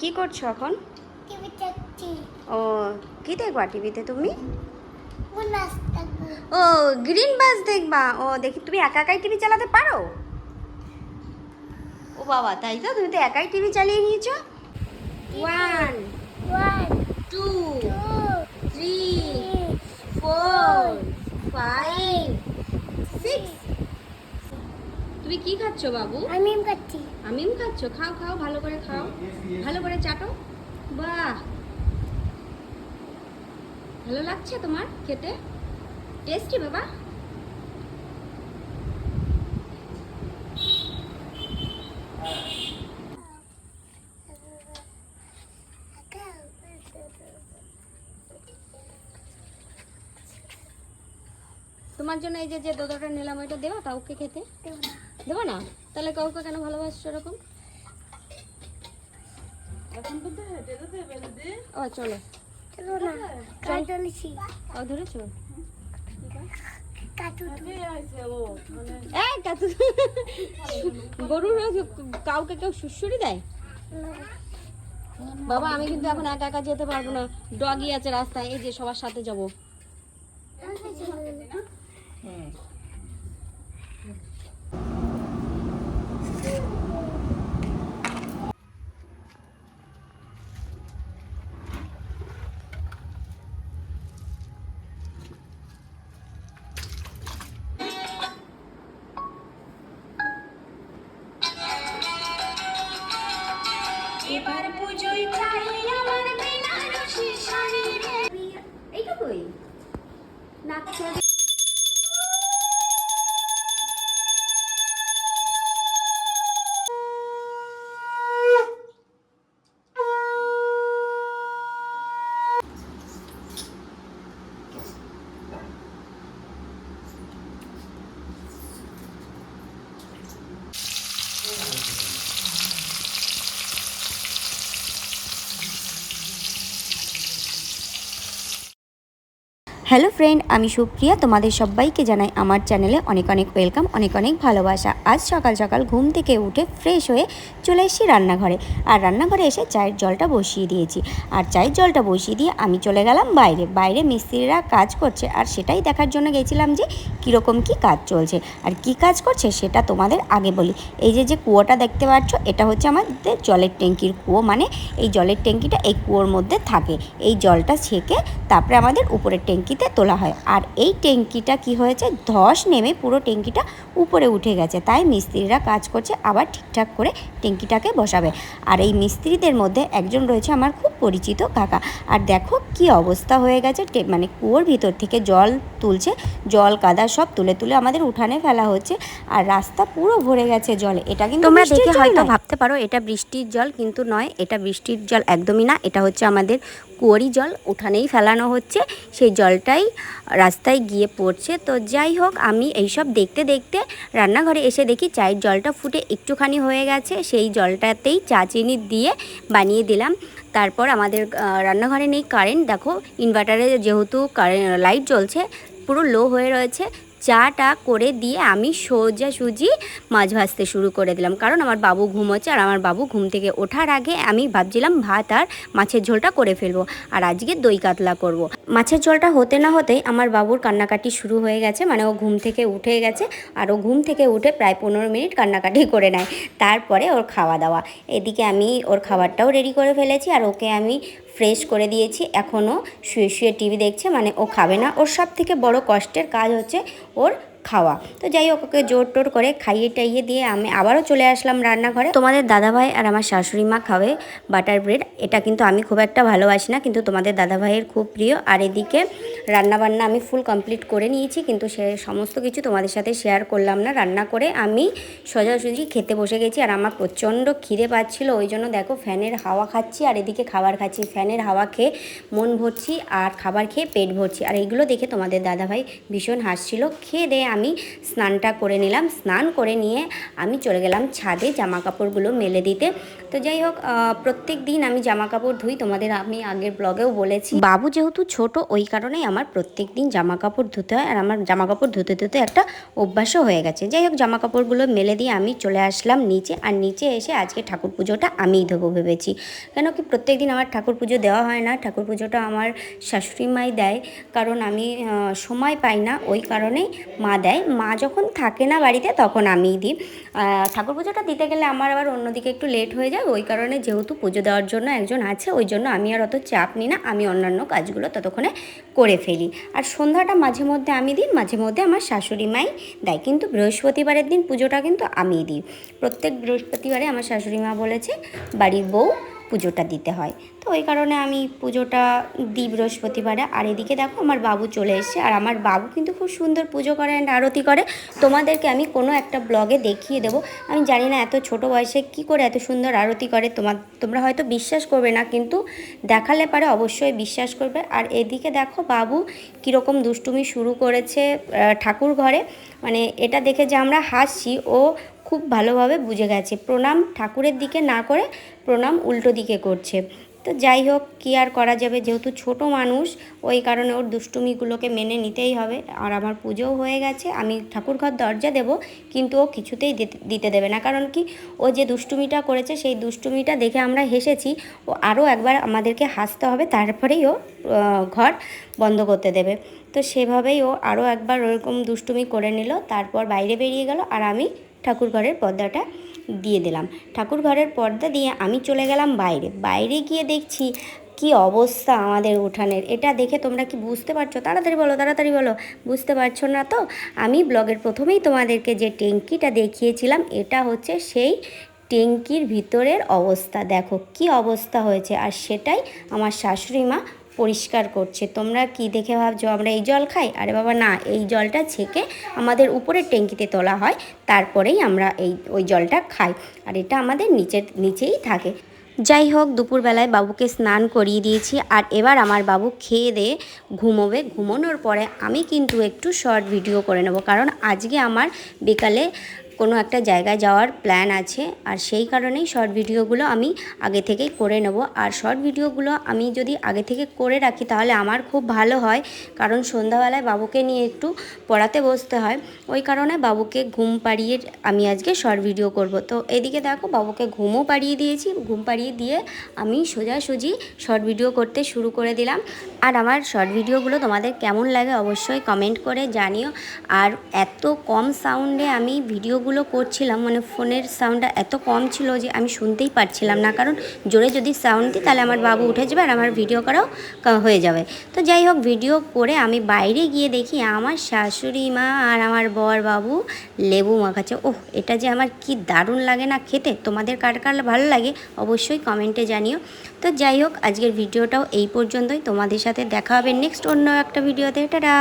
কি করছ এখন? ও কি দেখবা টিভিতে তুমি? ও গ্রিন বাস দেখবা। ও দেখি তুমি একা একাই টিভি চালাতে পারো? ও বাবা তাই তো? তুমি তো একাই টিভি চালিয়ে নিয়েছো? One two three four five six তুমি কি খাচ্ছো বাবু? আমি খাচ্ছি। আমিও খাচ্ছো? খাও খাও ভালো করে খাও। ভালো করে চাটো। বাহ! ভালো লাগছে তোমার খেতে? টেস্টি বাবা। তোমার জন্য এই যে যে দোদটা নিলাম ওইটা দেবা কাউকে খেতে? দেবো না? তাহলে কাউকে কেন ভালোবাসছো এরকম? ও চলো। চলো না। ট্রাই চলেছি ও ধরেছো? কাটু এই কাতু গরুর কাউকে কেউ দেয়? বাবা আমি কিন্তু এখন একা একা যেতে পারব না। ডগি আছে রাস্তায় এই যে সবার সাথে যাব। এবার পুজোয় চাই আমার বেনারসি শাড়ি রে। এইটুকুই। নাচছে। হ্যালো ফ্রেন্ড, আমি সুপ্রিয়া। তোমাদের সবাইকে জানাই আমার চ্যানেলে অনেক অনেক ওয়েলকাম, অনেক অনেক ভালোবাসা। আজ সকাল সকাল ঘুম থেকে উঠে ফ্রেশ হয়ে চলে এসেছি রান্নাঘরে। আর রান্নাঘরে এসে চায়ের জলটা বসিয়ে দিয়েছি। আর চায়ের জলটা বসিয়ে দিয়ে আমি চলে গেলাম বাইরে। বাইরে মিস্ত্রিরা কাজ করছে আর সেটাই দেখার জন্য গেছিলাম যে কীরকম কি কাজ চলছে। আর কি কাজ করছে সেটা তোমাদের আগে বলি। এই যে যে কুয়োটা দেখতে পাচ্ছ, এটা হচ্ছে আমাদের জলের ট্যাঙ্কির কুয়ো। মানে এই জলের ট্যাঙ্কিটা এই কুয়োর মধ্যে থাকে। এই জলটা ছেঁকে তারপরে আমাদের উপরের ট্যাঙ্কিতে তোলা হয়। আর এই ট্যাঙ্কিটা কি হয়েছে? ধস নেমে পুরো ট্যাঙ্কিটা উপরে উঠে গেছে। তাই মিস্ত্রিরা কাজ করছে আবার ঠিকঠাক করে ট্যাঙ্কিটাকে বসাবে। আর এই মিস্ত্রিদের মধ্যে একজন রয়েছে আমার খুব পরিচিত কাকা। আর দেখো কি অবস্থা হয়ে গেছে মানে কুয়োর ভিতর থেকে জল তুলছে জল কাদা সব তুলে তুলে আমাদের উঠানে ফেলা হচ্ছে আর রাস্তা পুরো ভরে গেছে জলে। এটা কিন্তু তোমরা দেখে হয়তো ভাবতে পারো এটা বৃষ্টির জল কিন্তু নয় এটা বৃষ্টির জল একদমই না এটা হচ্ছে আমাদের কুয়োরই জল উঠানেই ফেলানো হচ্ছে সেই জলটাই রাস্তায় গিয়ে পড়ছে। তো যাই হোক আমি এইসব দেখতে দেখতে রান্নাঘরে এসে দেখি চায়ের জলটা ফুটে একটুখানি হয়ে গেছে সেই জলটাতেই চা চিনি দিয়ে বানিয়ে দিলাম। তারপর আমাদের রান্নাঘরে নেই কারেন্ট দেখো ইনভার্টারে যেহেতু কারেন্ট লাইট জ্বলছে, পুরো লো হয়ে রয়েছে চাটা করে দিয়ে আমি সোজা সুজি মাছ ভাজতে শুরু করে দিলাম। কারণ আমার বাবু ঘুমোচ্ছে আর আমার বাবু ঘুম থেকে ওঠার আগে আমি ভাবছিলাম ভাত আর মাছের ঝোলটা করে ফেলব আর আজকে দই কাতলা করব। মাছের ঝোলটা হতে না হতেই আমার বাবুর কান্নাকাটি শুরু হয়ে গেছে মানে ও ঘুম থেকে উঠে গেছে আর ও ঘুম থেকে উঠে প্রায় পনেরো মিনিট কান্নাকাটি করে নেয়। তারপরে ওর খাওয়া দাওয়া। এদিকে আমি ওর খাবারটাও রেডি করে ফেলেছি আর ওকে আমি ফ্রেশ করে দিয়েছি। এখনও শুয়ে শুয়ে টিভি দেখছে মানে ও খাবে না। ওর সব থেকে বড় কষ্টের কাজ হচ্ছে ওর খাওয়া। তো যাই হোক, ওকে জোর টোর করে খাইয়ে টাইয়ে দিয়ে আমি আবারও চলে আসলাম রান্নাঘরে। তোমাদের দাদাভাই আর আমার শাশুড়ি মা খাবে বাটার ব্রেড, এটা কিন্তু আমি খুব একটা ভালোবাসি না, কিন্তু তোমাদের দাদাভাইয়ের খুব প্রিয়। আর এদিকে রান্নাবান্না আমি ফুল কমপ্লিট করে নিয়েছি, কিন্তু সে সমস্ত কিছু তোমাদের সাথে শেয়ার করলাম না। রান্না করে আমি সোজাসুজি খেতে বসে গেছি, আর আমার প্রচণ্ড খিদে পাচ্ছিল, ওই জন্য দেখো ফ্যানের হাওয়া খাচ্ছি, আর এদিকে খাবার খাচ্ছি। ফ্যানের হাওয়া খেয়ে মন ভরছি, আর খাবার খেয়ে পেট ভরছি। আর এইগুলো দেখে তোমাদের দাদাভাই ভীষণ হাসছিল। খেয়ে দিয়ে আমি স্নানটা করে নিলাম। স্নান করে নিয়ে আমি চলে গেলাম ছাদে জামা কাপড়গুলো মেলে দিতে। তো যাই হোক প্রত্যেক দিন আমি জামা কাপড় ধুই। তোমাদের আমি আগের ব্লগেও বলেছি। বাবু যেহেতু ছোট, ওই কারণেই আমার প্রত্যেক দিন জামা কাপড় ধুতে হয়। আর আমার জামা কাপড় ধুতে ধুতে একটা অভ্যাসও হয়ে গেছে। যাই হোক জামা কাপড়গুলো মেলে দিয়ে আমি চলে আসলাম নিচে। আর নিচে এসে আজকে ঠাকুর পুজোটা আমিই দেবো ভেবেছি। কেন কি প্রত্যেক দিন আমার ঠাকুর পুজো দেওয়া হয় না। ঠাকুর পুজোটা আমার শাশুড়ি মাই দেয়। কারণ আমি সময় পাই না। ওই কারণেই মা দেয়। মা যখন থাকে না বাড়িতে, তখন আমিই দিই। ঠাকুর পুজোটা দিতে গেলে আমার আবার অন্যদিকে একটু লেট হয়ে যায়। ওই কারণে যেহেতু পুজো দেওয়ার জন্য একজন আছে, ওই জন্য আমি আর অত চাপ নিই না, আমি অন্যান্য কাজগুলো ততক্ষণে করে ফেলি। আর সন্ধ্যাটা মাঝে মধ্যে আমি দিই, মাঝে মধ্যে আমার শাশুড়ি মাই দেয়, কিন্তু বৃহস্পতিবারের দিন পুজোটা কিন্তু আমি দিই। প্রত্যেক বৃহস্পতিবারে আমার শাশুড়ি মা বলেছে, বাড়ির বউ পুজোটা দিতে হয়। তো ওই কারণে আমি পুজোটা দিই বৃহস্পতিবারে। আর এদিকে দেখো আমার বাবু চলে এসেছে। আর আমার বাবু কিন্তু খুব সুন্দর পুজো করে অ্যান্ড আরতি করে। তোমাদেরকে আমি কোনো একটা ব্লগে দেখিয়ে দেবো। আমি জানি না এত ছোট বয়সে কি করে এত সুন্দর আরতি করে। তোমার তোমরা হয়তো বিশ্বাস করবে না, কিন্তু দেখালে পারে অবশ্যই বিশ্বাস করবে। আর এদিকে দেখো বাবু কীরকম দুষ্টুমি শুরু করেছে ঠাকুর ঘরে। মানে এটা দেখে যে আমরা হাসছি। ও খুব ভালোভাবে বুঝে গেছে। প্রণাম ঠাকুরের দিকে না করে প্রণাম উল্টো দিকে করছে। তো যাই হোক, কী আর করা যাবে? যেহেতু ছোট মানুষ, ওই কারণে ওর দুষ্টুমিগুলোকে মেনে নিতেই হবে। আর আমার পুজোও হয়ে গেছে, আমি ঠাকুর ঘর দরজা দেব, কিন্তু ও কিছুতেই দিতে- দেবে না। কারণ কি, ও যে দুষ্টুমিটা করেছে, সেই দুষ্টুমিটা দেখে আমরা হেসেছি, ও আরও একবার আমাদেরকে হাসতে হবে, তারপরেই ও ঘর বন্ধ করতে দেবে। তো সেভাবেই ও আরও একবার ওরকম দুষ্টুমি করে নিল, তারপর বাইরে বেরিয়ে গেল, আর আমি ঠাকুর ঘরের পর্দাটা দিয়ে দিলাম। ঠাকুর ঘরের পর্দা দিয়ে আমি চলে গেলাম বাইরে। বাইরে গিয়ে দেখছি কি অবস্থা আমাদের উঠানের। এটা দেখে তোমরা কি বুঝতে পারছ? তাড়াতাড়ি বলো তাড়াতাড়ি বলো। বুঝতে পারছ না তো? আমি ব্লগের প্রথমেই তোমাদেরকে যে ট্যাঙ্কিটা দেখিয়েছিলাম, এটা হচ্ছে সেই ট্যাঙ্কির ভিতরের অবস্থা। দেখো কি অবস্থা হয়েছে। আর সেটাই আমার শাশুড়ি মা পরিষ্কার করছে। তোমরা কি দেখে ভাবছ আমরা এই জল খাই? আরে বাবা, না, এই জলটা ছেঁকে আমাদের উপরের ট্যাঙ্কিতে তোলা হয়, তারপরেই আমরা এই, ওই জলটা খাই। আর এটা আমাদের নিচের, নিচেই থাকে। যাই হোক, দুপুরবেলায় বাবুকে স্নান করিয়ে দিয়েছি, আর এবার আমার বাবু খেয়ে দিয়ে ঘুমোবে। ঘুমোনোর পরে আমি কিন্তু একটু শর্ট ভিডিও করে নেব, কারণ আজকে আমার বিকালে কোনো একটা জায়গায় যাওয়ার প্ল্যান আছে, আর সেই কারণেই শর্ট ভিডিওগুলো আমি আগে থেকেই করে নেব। আর শর্ট ভিডিওগুলো আমি যদি আগে থেকে করে রাখি, তাহলে আমার খুব ভালো হয়। কারণ সন্ধ্যাবেলায় বাবুকে নিয়ে একটু পড়াতে বসতে হয়। ওই কারণে বাবুকে ঘুম পাড়িয়ে আমি আজকে শর্ট ভিডিও করব। তো এদিকে দেখো, বাবুকে ঘুমও পাড়িয়ে দিয়েছি। ঘুম পাড়িয়ে দিয়ে আমি সোজাসুজি শর্ট ভিডিও করতে শুরু করে দিলাম। আর আমার শর্ট ভিডিওগুলো তোমাদের কেমন লাগে অবশ্যই কমেন্ট করে জানিও। আর এত কম সাউন্ডে আমি ভিডিওগুলো করছিলাম মানে ফোনের সাউন্ডটা এত কম ছিল যে আমি শুনতেই পারছিলাম না। কারণ জোরে যদি সাউন্ড দিই, তাহলে আমার বাবু উঠে যাবে আর আমার ভিডিও করাও হয়ে যাবে। তো যাই হোক ভিডিও করে আমি বাইরে গিয়ে দেখি আমার শাশুড়ি মা আর আমার বর বাবু লেবু মাখাচ্ছে। ওহ, এটা যে আমার কি দারুণ লাগে না খেতে। তোমাদের কার কার ভালো লাগে অবশ্যই কমেন্টে জানিও। তো যাই হোক, আজকের ভিডিওটাও এই পর্যন্তই। তোমাদের সাথে দেখা হবে নেক্সট অন্য একটা ভিডিওতে টাটা!